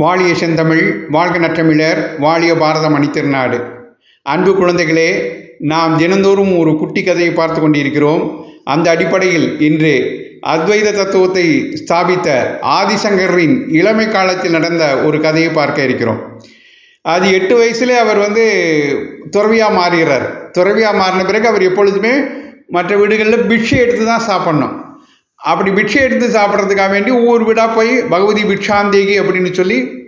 வாழிய செந்தமிழ் வாழ்க நற்றமிழர் வாழிய பாரதம் அணித்திருநாடு. அன்பு குழந்தைகளே நாம் தினந்தோறும் ஒரு குட்டி கதையை பார்த்து கொண்டிருக்கிறோம். அந்த அடிப்படையில் இன்று அத்வைத தத்துவத்தை ஸ்தாபித்த ஆதிசங்கரின் இளமை காலத்தில் நடந்த ஒரு கதையை பார்க்க இருக்கிறோம். அது எட்டு வயசுலே அவர் வந்து துறவியாக மாறுகிறார். துறவியாக மாறின பிறகு அவர் எப்பொழுதுமே மற்ற வீடுகளில் பிக்ஷை எடுத்து தான் சாப்பிட்ணும். அப்படி பிட்சை எடுத்து சாப்பிட்றதுக்காக வேண்டி ஒவ்வொரு வீடாக போய் பகவதி பிக்ஷாந்தேகி அப்படின்னு சொல்லி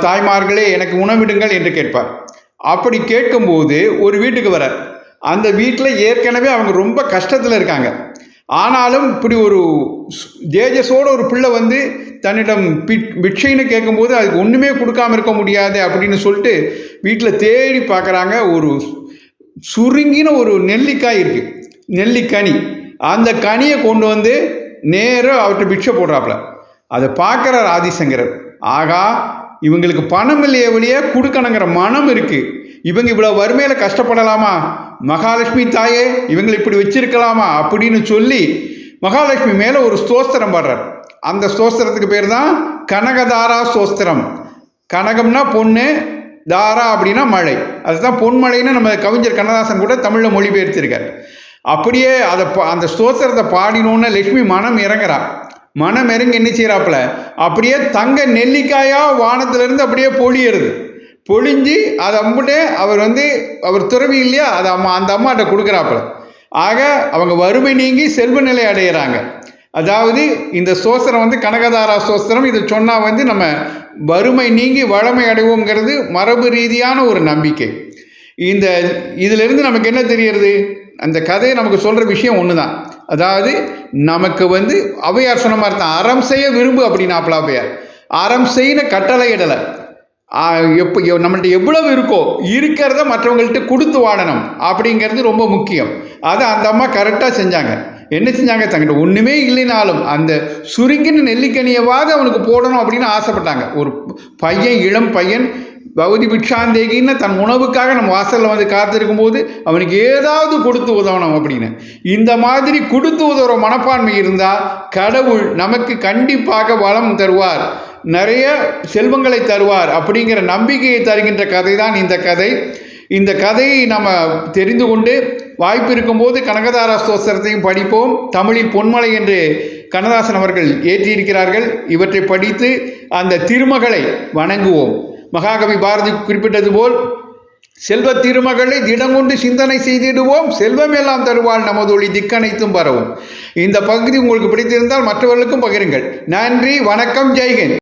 தாய்மார்களே எனக்கு உணவிடுங்கள் என்று கேட்பார். அப்படி கேட்கும்போது ஒரு வீட்டுக்கு வரார். அந்த வீட்டில் ஏற்கனவே அவங்க ரொம்ப கஷ்டத்தில் இருக்காங்க. ஆனாலும் இப்படி ஒரு ஸ்- தேஜஸோட ஒரு பிள்ளை வந்து தன்னிடம் பிட் பிட்சைன்னு கேட்கும்போது அதுக்கு ஒன்றுமே கொடுக்காம இருக்க முடியாது அப்படின்னு சொல்லிட்டு வீட்டில் தேடி பார்க்குறாங்க. ஒரு சுருங்கின ஒரு நெல்லிக்காய் இருக்குது நெல்லிக்கனி. அந்த கனியை கொண்டு வந்து நேராக அவர்கிட்ட பிக்ஷை போடுறாப்புல. அதை பார்க்குறார் ஆதிசங்கரர். ஆகா இவங்களுக்கு பணம் இல்லையே வழியே கொடுக்கணுங்கிற மனம் இருக்குது இவங்க இவ்வளோ வறுமையில் கஷ்டப்படலாமா? மகாலட்சுமி தாயே இவங்களை இப்படி வச்சிருக்கலாமா? அப்படின்னு சொல்லி மகாலட்சுமி மேலே ஒரு ஸ்தோஸ்திரம் பாடுறார். அந்த ஸ்தோஸ்திரத்துக்கு பேர் தான் கனகதாரா சோஸ்திரம் கனகம்னா பொண்ணு தாரா அப்படின்னா மழை. அதுதான் பொன்மழைன்னு நம்ம கவிஞர் கண்ணதாசன் கூட தமிழில் மொழிபெயர்த்திருக்கார். அப்படியே அதை அந்த ஸ்தோத்திரத்தை பாடினோன்னு லக்ஷ்மி மனம் இறங்குறா. மனம் இறங்கி என்ன செய்கிறாப்புல அப்படியே தங்க நெல்லிக்காயாக வானத்துலேருந்து அப்படியே பொழியிறது. பொழிஞ்சு அதை அம்பிட்டே அவர் வந்து அவர் துறவி இல்லையா அதை அம்மா அந்த அம்மாட்ட கொடுக்குறாப்புல. ஆக அவங்க வறுமை நீங்கி செல்வ நிலை அடையிறாங்க. அதாவது இந்த சோஸ்திரம் வந்து கனகதாரா சோஸ்திரம் இதை சொன்னால் வந்து நம்ம வறுமை நீங்கி வளமை அடைவோங்கிறது மரபு ரீதியான ஒரு நம்பிக்கை. இந்த இதிலிருந்து நமக்கு என்ன தெரிகிறது அந்த கதையை நமக்கு சொல்கிற விஷயம் ஒன்று தான் அதாவது நமக்கு வந்து அவையார் சொன்ன மாதிரி தான் அறம் செய்ய விரும்பு அப்படின்னாப்ல அவையார். அறம் செய்யின கட்டளை இடலை. எப்போ நம்மள்கிட்ட நம்மள்ட்ட எவ்வளவு இருக்கோ இருக்கிறத மற்றவங்கள்ட்ட கொடுத்து வாழணும் அப்படிங்கிறது ரொம்ப முக்கியம். அதை அந்த அம்மா கரெக்டாக செஞ்சாங்க. என்ன செஞ்சாங்க? தங்கிட்ட ஒன்றுமே இல்லைனாலும் அந்த சுருங்கின நெல்லிக்கனியவாவது அவனுக்கு போடணும் அப்படின்னு ஆசைப்பட்டாங்க. ஒரு பையன் இளம் பையன் பகுதி பிக்ஷாந்தேகின்னு தன் உணவுக்காக நம்ம வாசலில் வந்து காத்திருக்கும் போது அவனுக்கு ஏதாவது கொடுத்து உதவணும் அப்படின்னு. இந்த மாதிரி கொடுத்து உதவுற மனப்பான்மை இருந்தால் கடவுள் நமக்கு கண்டிப்பாக வளம் தருவார். நிறைய செல்வங்களை தருவார் அப்படிங்கிற நம்பிக்கையை தருகின்ற கதை தான் இந்த கதை. இந்த கதையை நம்ம தெரிந்து கொண்டு வாய்ப்பு இருக்கும்போது கனகதாரா ஸ்தோத்திரத்தையும் படிப்போம். தமிழில் பொன்மலை என்று கண்ணதாசன் அவர்கள் ஏற்றியிருக்கிறார்கள். இவற்றை படித்து அந்த திருமகளை வணங்குவோம். மகாகவி பாரதி குறிப்பிட்டது போல் செல்வ திருமகளை திடங்கொண்டு சிந்தனை செய்திடுவோம் செல்வம் எல்லாம் தருவாள் நமது ஒளி திக்கனைத்தும் பரவும். இந்த பகுதி உங்களுக்கு பிடித்திருந்தால் மற்றவர்களுக்கும் பகிருங்கள். நன்றி வணக்கம் ஜெய்ஹிந்த்.